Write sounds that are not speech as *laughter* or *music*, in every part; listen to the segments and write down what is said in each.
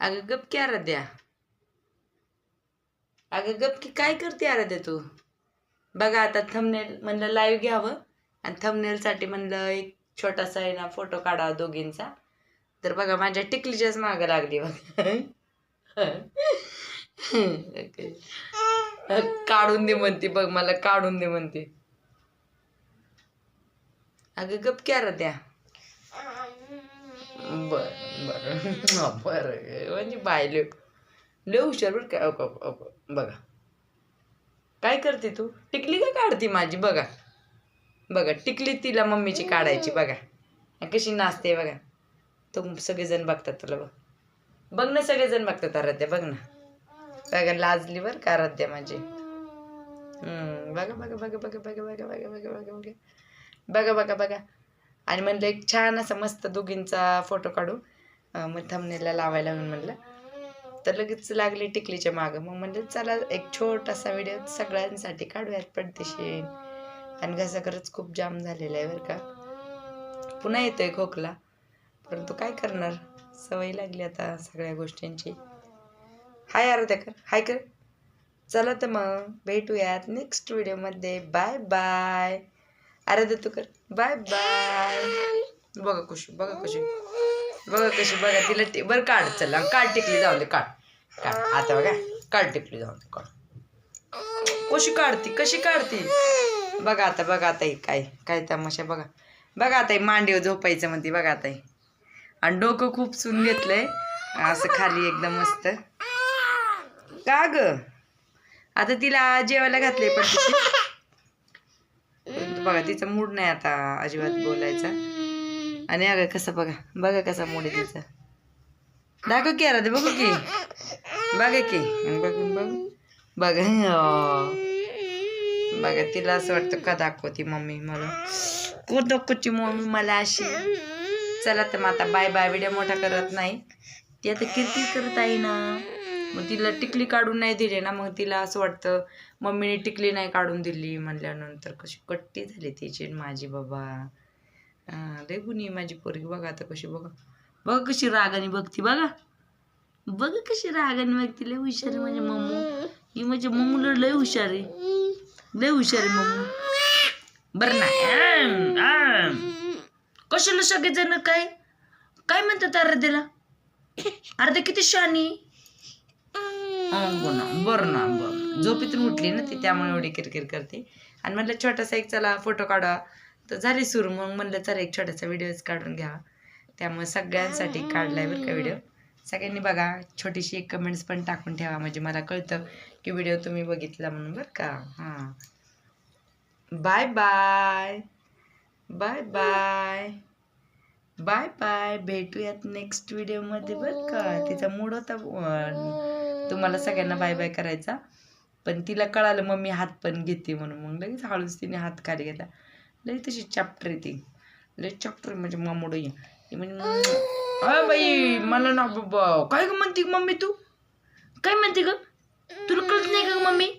अगं गप की आराध्या. अगं गप की काय करते आराध्या तू? बघा आता थंबनेल म्हणलं लाईव्ह घ्यावं आणि थमनेलसाठी म्हणलं एक छोटासा आहे ना फोटो काढावा दोघींचा. तर बघा माझ्या टिकलीच्याच मागं लागली बघ. काढून दे म्हणते बघ मला काढून दे म्हणते. अगं गप की आराध्या. बरं बरं. *laughs* बरं म्हणजे बायले. लय हुशार बरं का अगं, अगं, बघा. काय करते तू? टिकली का काढते माझी? बघा. बघा टिकली तिला मम्मीची काढायची बघा. कशी नाचते बघा. तो सगळेजण बघतात तुला बघ. बघ ना सगळेजण बघतात आराध्या बघ ना. बघा लाजली बरं का आराध्या माझी. हम्म, बघा बघा बघा बघा बघा बघा बघा बघा बघा बघा. बघा बघा बघा. आणि म्हणलं एक छान असा मस्त दोघींचा फोटो काढू. मग थमनेला लावायला म्हणून म्हणलं. तर लगेच लागली टिकलीच्या मागं. मग म्हणलं चला एक छोटासा व्हिडिओ सगळ्यांसाठी काढूयात पडदेशी आणि घसा खरंच खूप जाम झालेला आहे बरं का. पुन्हा येतोय खोकला. परंतु काय करणार? सवय लागली आता सगळ्या गोष्टींची. हाय आरोद्या कर हाय कर. चला तर मग भेटूयात नेक्स्ट व्हिडिओमध्ये बाय बाय आराध्या तू कर. Bye bye. बघा कशी बघा कशी बघा कशी बघा तिला टे बरं काढ चला. काढ टिकली जाऊ दे काढ. काढ. आता बघा काढ टिकली जाऊ दे काढ. कशी काढती कशी काढती? बघा आता बघा आता काय काय तमाशा बघा. बघा आता ही मांडीवर झोपायचं म्हणते बघा आता आणि डोकं खूप सून घेतलंय. असं खाली एकदम मस्त. का ग? आता तिला जेवायला घातलंय पण तिची बघा तिचा मूड नाही आता अजिबात बोलायचा. आणि अगं कसं बघा बघा कसा मूड आहे तिचा. दाखव की अरे बघू की. बघा की. बघून बघू बघा हो. बघा. तिला असं वाटतं का दाखवती मम्मी मला. को दाखवची मम्मी मला अशी? चला तर मग आता बाय बाय व्हिडिओ मोठा करत नाही. ती आता किरकिर करत आहे ना. मग तिला टिकली काढून नाही दिली ना मग तिला असं वाटतं मम्मीने टिकली नाही काढून दिली म्हणल्यानंतर कशी कट्टी झाली तिची माझी बाबा. लय गुणी माझी पोरगी. बघा आता कशी बघा. बघा कशी रागाने बघती बघा. बघा कशी रागाने बघती. लय हुशार म्हणजे मम्मू. ही म्हणजे मम्मूला लय हुशार आहे. लय हुशार आहे मम्मू. बरं नाही कशाला सगळेजण काय? काय म्हणतात अर्ध्याला? आराध्या किती शानी हो ना बरं ना बरं. झोपेतून उठली ना ती त्यामुळे एवढी किरकिर करते. आणि म्हटलं छोटासा एक चला फोटो काढा. तर झाली सुरू. मग म्हणलं चला एक छोटासा व्हिडिओच काढून घ्या. त्यामुळे सगळ्यांसाठी काढलाय बरं का व्हिडिओ सगळ्यांनी बघा छोटीशी एक कमेंट्स पण टाकून ठेवा. म्हणजे मला कळतं की व्हिडिओ तुम्ही बघितला म्हणून बरं का. हां. Bye bye bye bye bye bye. भेटूयात नेक्स्ट व्हिडिओमध्ये बरं का. तिचा मूड होता तुम्हाला सगळ्यांना बाय बाय करायचा. पण तिला कळालं मम्मी हात पण घेते म्हणून. मग लगेच हळूच तिने हात खाली घेतला. लई तशी चॅप्टर आहे ती. लई चॅप्टर म्हणजे मामुड म्हणजे अय बाई मला ना बाबा काय ग म्हणते मम्मी तू? काय म्हणते ग? तुला कळत नाही का ग मम्मी?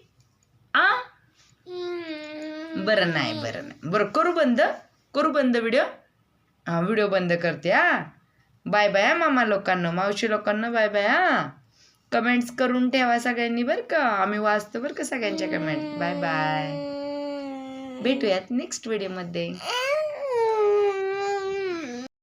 आ बरं नाही बरं नाही. बरं करू बंद. करू बंद व्हिडिओ हा व्हिडिओ बंद करते हा. बाय बाय हा मामा लोकांना मावशी लोकांना बाय बाय हा. कमेंट्स करून ठेवा सगळ्यांनी बरं का. आम्ही वाचतो बरं का सगळ्यांच्या कमेंट बाय बाय भेटूयात नेक्स्ट व्हिडिओमध्ये